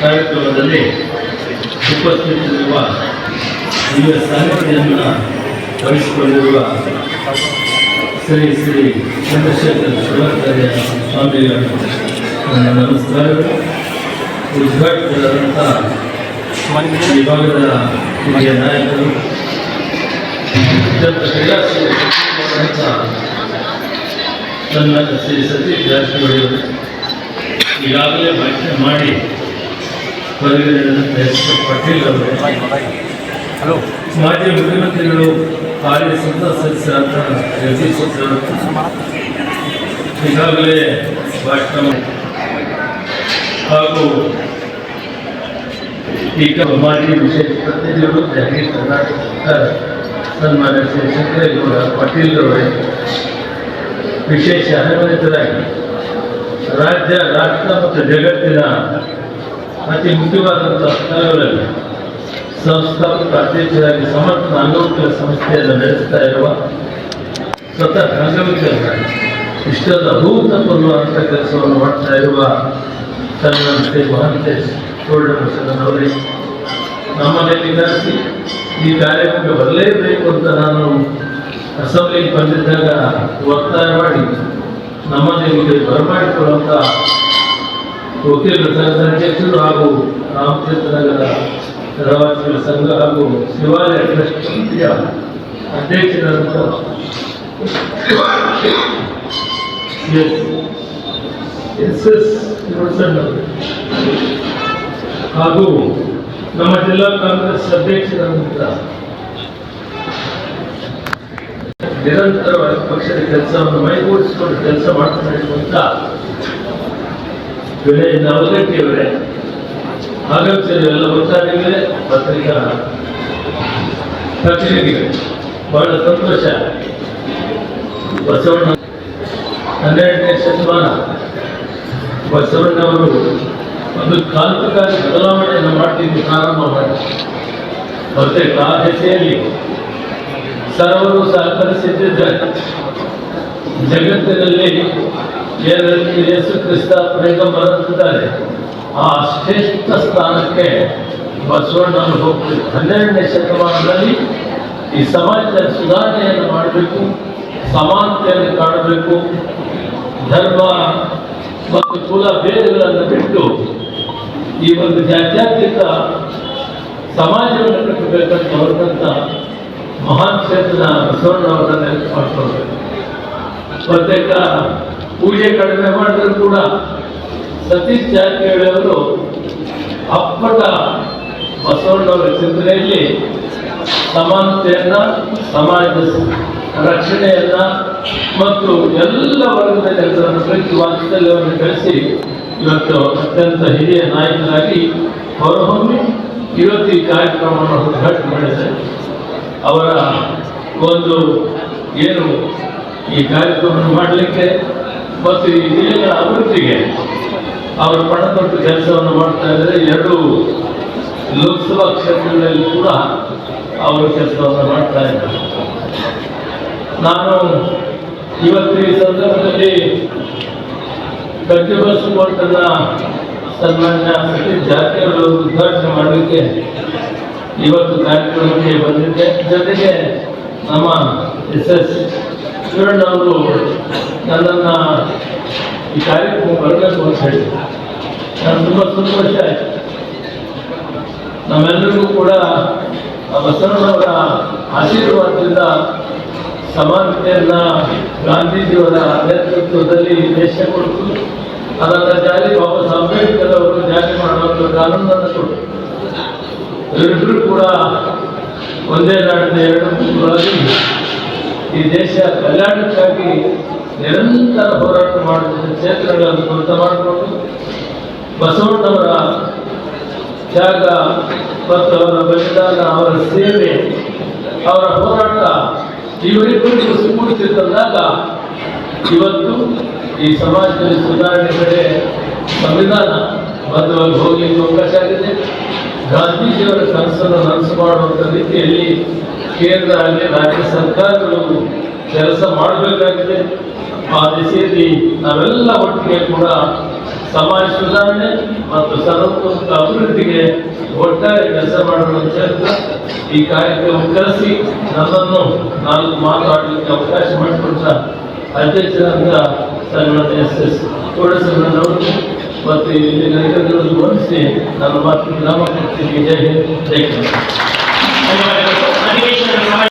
ಕಾರ್ಯಕ್ರಮದಲ್ಲಿ ಉಪಸ್ಥಿತಿರುವ ವಿವಿಧ ಸಾಹಿತ್ಯವನ್ನು ವಹಿಸಿಕೊಂಡಿರುವ ಶ್ರೀ ಶ್ರೀ ಚಂದ್ರಶೇಖರ್ ಶಿವಾಚಾರ್ಯ ಸ್ವಾಮಿಗಳ. ನಮಸ್ಕಾರಗಳು. ಉದ್ಘಾಟಿಸಲಾದಂಥ ವಿಭಾಗದ ಹಿರಿಯ ನಾಯಕರು. ಅತ್ಯಂತ ಕ್ರೀಡಾಶೀಲ ತನ್ನ ಶ್ರೀ ಸತೀಶ್ ಜಾರಕಿಹೊಳಿ ಈಗಾಗಲೇ ಭಾಷಣ ಮಾಡಿ ಕೆ ಪಾಟೀಲ್ ಅವರೇ ಹಲೋ. ಮಾಜಿ ಮುಖ್ಯಮಂತ್ರಿಗಳು ಸಂಸತ್ ಸದಸ್ಯರಾದ ಜಗದೀಶ್ ಈಗಾಗಲೇ ಭಾಷಣ ಹಾಗೂ ಈಗ ಮಾಜಿ ವಿಶೇಷ ಪ್ರತಿನಿಧಿಗಳು ಜಗದೀಶ್ ಕರ್ನಾಟಕ ಸರ್ಕಾರ ಸನ್ಮಾನ್ಯ ಶ್ರೀ ಶಂಕರೇಗೌಡ ಪಾಟೀಲ್ ಅವರೇ ವಿಶೇಷ ಆಹ್ವಾನಿತರಾಗಿ ರಾಜ್ಯ, ರಾಷ್ಟ್ರ ಮತ್ತು ಜಗತ್ತಿನ ಅತಿ ಮುಖ್ಯವಾದಂಥ ಸ್ಥಳಗಳಲ್ಲಿ ಸಂಸ್ಥಾಪಕ ಅಧ್ಯಕ್ಷರಾಗಿ ಸಮರ್ಥ ಅಂಗವಿಕಲ ಸಂಸ್ಥೆಯನ್ನು ನಡೆಸ್ತಾ ಇರುವ ಸ್ವತಃ ಇಷ್ಟದ ಇಷ್ಟೊಂದು ಅಭೂತಪೂರ್ವವಂತ ಕೆಲಸವನ್ನು ಮಾಡ್ತಾ ಇರುವ ಸನ್ಮಾನ ಶ್ರೀ ಮಹಾಂತೇಶ್ ಅವರೇ ನಮ್ಮಲ್ಲಿ ವಿಧಾನಿಸಿ ಈ ಕಾರ್ಯಕ್ರಮಕ್ಕೆ ಬರಲೇಬೇಕು ಅಂತ ನಾನು ಅಸೆಂಬ್ಲಿಗೆ ಬಂದಿದ್ದಾಗ ಒತ್ತಾಯ ಮಾಡಿ ನಮ್ಮಲ್ಲಿ ಇಲ್ಲಿ ಬರಮಾಡಿಕೊಳ್ಳುವಂಥ ವಕೀಲರ ಸಂಘದ ಅಧ್ಯಕ್ಷರು ಹಾಗೂ ರಾಮಚಂದ್ರ ನಗರ ರವಾಸಿಗಳ ಸಂಘ ಹಾಗೂ ಶಿವಾಲಯ ಟ್ರಸ್ಟ್ ಸಮಿತಿಯ ಅಧ್ಯಕ್ಷರಾದಂಥ ಎಸ್. ಎಸ್. ಹಾಗೂ ನಮ್ಮ ಜಿಲ್ಲಾ ಕಾಂಗ್ರೆಸ್ ಅಧ್ಯಕ್ಷರಾದಂಥ ನಿರಂತರವಾಗಿ ಪಕ್ಷದ ಕೆಲಸವನ್ನು ಮೈಗೂಡಿಸಿಕೊಂಡು ಕೆಲಸ ವಿನಯ್ ನವಗಟ್ಟಿಯವರೇ ಆಗಮಿಸಿದ ಎಲ್ಲ ಗೊತ್ತಾಗಿದೆ ಪತ್ರಿಕಾ ಪ್ರತಿನಿಧಿಗಳೇ ಬಹಳ ಸಂತೋಷ. ಬಸವಣ್ಣ ಹನ್ನೆರಡನೇ ಶತಮಾನ. ಬಸವಣ್ಣವರು ಒಂದು ಕ್ರಾಂತಿಕಾರಿ ಬದಲಾವಣೆಯನ್ನು ಮಾಡ್ತಿದ್ದು ಪ್ರಾರಂಭ ಮಾಡಿ ಮತ್ತೆ ಆ ದಿಸೆಯಲ್ಲಿ ಸರ್ವರು ಸಹಕರಿಸಿದ್ದ ಜಗತ್ತಿನಲ್ಲಿ ಯೇಸು ಕ್ರಿಸ್ತ ಪ್ರೇಗಂಬರುತ್ತಿದ್ದಾರೆ ಆ ಶ್ರೇಷ್ಠ ಸ್ಥಾನಕ್ಕೆ ಬಸವಣ್ಣವರು ಹೋಗ್ತೀವಿ ಹನ್ನೆರಡನೇ ಶತಮಾನದಲ್ಲಿ ಈ ಸಮಾಜದ ಸುಧಾರಣೆಯನ್ನು ಮಾಡಬೇಕು, ಸಮಾನತೆಯನ್ನು ಕಾಣಬೇಕು. ಧರ್ಮ ಮತ್ತು ಕುಲ ಭೇದಗಳನ್ನು ಬಿಟ್ಟು ಈ ಒಂದು ಜಾತ್ಯತೀತ ಸಮಾಜವನ್ನು ಕಟ್ಟಬೇಕಂತ ಹೊರಟಂತ ಮಹಾನ್ ಕ್ಷೇತ್ರ ಅವರ ನೆನಪು ಪೂಜೆ ಕಡಿಮೆ ಮಾಡಿದ್ರು ಕೂಡ ಸತೀಶ್ ಜಾರಕಿಹೊಳಿ ಅವರು ಅಪ್ಪಟ ಬಸವಣ್ಣವರ ಚಿಂತನೆಯಲ್ಲಿ ಸಮಾನತೆಯನ್ನ, ಸಮಾಜದ ರಕ್ಷಣೆಯನ್ನ ಮತ್ತು ಎಲ್ಲ ವರ್ಗದ ಜನರನ್ನು ಕುರಿತು ವಾಸ್ತವ್ಯವನ್ನು ಕಳಿಸಿ ಇವತ್ತು ಅತ್ಯಂತ ಹಿರಿಯ ನಾಯಕರಾಗಿ ಹೊರಹೊಮ್ಮಿ ಇವತ್ತು ಈ ಕಾರ್ಯಕ್ರಮವನ್ನು ಉದ್ಘಾಟನೆ ಮಾಡಿದ್ದಾರೆ. ಅವರ ಒಂದು ಏನು ಈ ಕಾರ್ಯಕ್ರಮವನ್ನು ಮಾಡಲಿಕ್ಕೆ ಮತ್ತು ಈ ಜಿಲ್ಲೆಯ ಅಭಿವೃದ್ಧಿಗೆ ಅವರು ಪಣತೊಟ್ಟು ಕೆಲಸವನ್ನು ಮಾಡ್ತಾ ಇದ್ದಾರೆ. ಎರಡು ಲೋಕಸಭಾ ಕ್ಷೇತ್ರಗಳಲ್ಲಿ ಕೂಡ ಅವರು ಕೆಲಸವನ್ನು ಮಾಡ್ತಾ ಇದ್ದಾರೆ. ನಾನು ಇವತ್ತು ಈ ಸಂದರ್ಭದಲ್ಲಿ ಕನ್ಸ್ಯೂಮರ್ಸ್ ಕೋರ್ಟನ್ನ ಸನ್ಮಾನ್ಯ ಸತೀಶ್ ಉದ್ಘಾಟನೆ ಮಾಡಲಿಕ್ಕೆ ಇವತ್ತು ಕಾರ್ಯಕ್ರಮಕ್ಕೆ ಬಂದಿದ್ದೆ. ಜೊತೆಗೆ ನಮ್ಮ ಎಸ್ ಎಸ್ ಶಿವಣ್ಣ ಅವರು ನನ್ನನ್ನು ಈ ಕಾರ್ಯಕ್ರಮ ಬರಬೇಕು ಅಂತ ಹೇಳಿದ್ರು. ನಾನು ತುಂಬ ಸಂತೋಷ ಆಯಿತು. ನಮ್ಮೆಲ್ಲರಿಗೂ ಕೂಡ ಬಸವಣ್ಣವರ ಆಶೀರ್ವಾದದಿಂದ ಸಮಾನತೆಯನ್ನ ಗಾಂಧೀಜಿಯವರ ನೇತೃತ್ವದಲ್ಲಿ ದೇಶ ಕೊಡ್ತು. ಅದನ್ನು ಜಾರಿ ಬಾಬಾ ಸಾಹೇಬ್ ಅಂಬೇಡ್ಕರ್ ಅವರು ಜಾರಿ ಮಾಡುವಂಥ ಕಾನೂನನ್ನು ಕೊಟ್ಟು ಇವರಿಬ್ಬರು ಕೂಡ ಒಂದೇ ನಾಡಿನ ಎರಡು ಮೂರುಗಳಲ್ಲಿ ಈ ದೇಶ ಕಲ್ಯಾಣಕ್ಕಾಗಿ ನಿರಂತರ ಹೋರಾಟ ಮಾಡುವಂಥ ಕ್ಷೇತ್ರಗಳನ್ನು ಸ್ವಂತ ಮಾಡಿಕೊಂಡು ಬಸವಣ್ಣವರ ತ್ಯಾಗ ಮತ್ತು ಅವರ ಬಲಿದಾನ, ಅವರ ಸೇವೆ, ಅವರ ಹೋರಾಟ ಇವರಿಬ್ಬರಿಗೂ ಸ್ಫೂರ್ತಿತಂದಾಗ ಇವತ್ತು ಈ ಸಮಾಜದಲ್ಲಿ ಸುಧಾರಣೆ ಕಡೆ ಸಂವಿಧಾನ ಬದ್ಧವಾಗಿ ಹೋಗಲಿಕ್ಕೆ ಅವಕಾಶ ಆಗಿದೆ. ಗಾಂಧೀಜಿಯವರ ಕನಸನ್ನು ನನಸು ಮಾಡುವಂಥ ರೀತಿಯಲ್ಲಿ ಕೇಂದ್ರ ಅಲ್ಲಿ ರಾಜ್ಯ ಸರ್ಕಾರಗಳು ಕೆಲಸ ಮಾಡಬೇಕಾಗಿದೆ. ಆ ದಿಸೆಯಲ್ಲಿ ನಾವೆಲ್ಲ ಒಟ್ಟಿಗೆ ಕೂಡ ಸಮಾಜ ಸುಧಾರಣೆ ಮತ್ತು ಸರ್ವತೋಮುಖ ಅಭಿವೃದ್ಧಿಗೆ ಒಟ್ಟಾರೆ ಕೆಲಸ ಮಾಡುವ ಈ ಕಾರ್ಯಕ್ರಮ ಕರೆಸಿ ನನ್ನನ್ನು ನಾಲ್ಕು ಮಾತಾಡಲಿಕ್ಕೆ ಅವಕಾಶ ಮಾಡಿಕೊಡ್ತಾ ಅಧ್ಯಕ್ಷರಾದ ಸನ್ಮಾನ್ಯ ಎಸ್ ಎಸ್ ಕೋಡಸಣ್ಣನವರು ಮತ್ತು ಇಲ್ಲಿ ನಾಯಕರುಗಳನ್ನು ಗಮನಿಸಿ ನನ್ನ ಮಾತು ಗ್ರಾಮ ಜೈ ಹಿಂದ್ ಜೈ ಕನ್ನಡ ಧನ್ಯವಾದಗಳು ಅಧಿವೇಶನ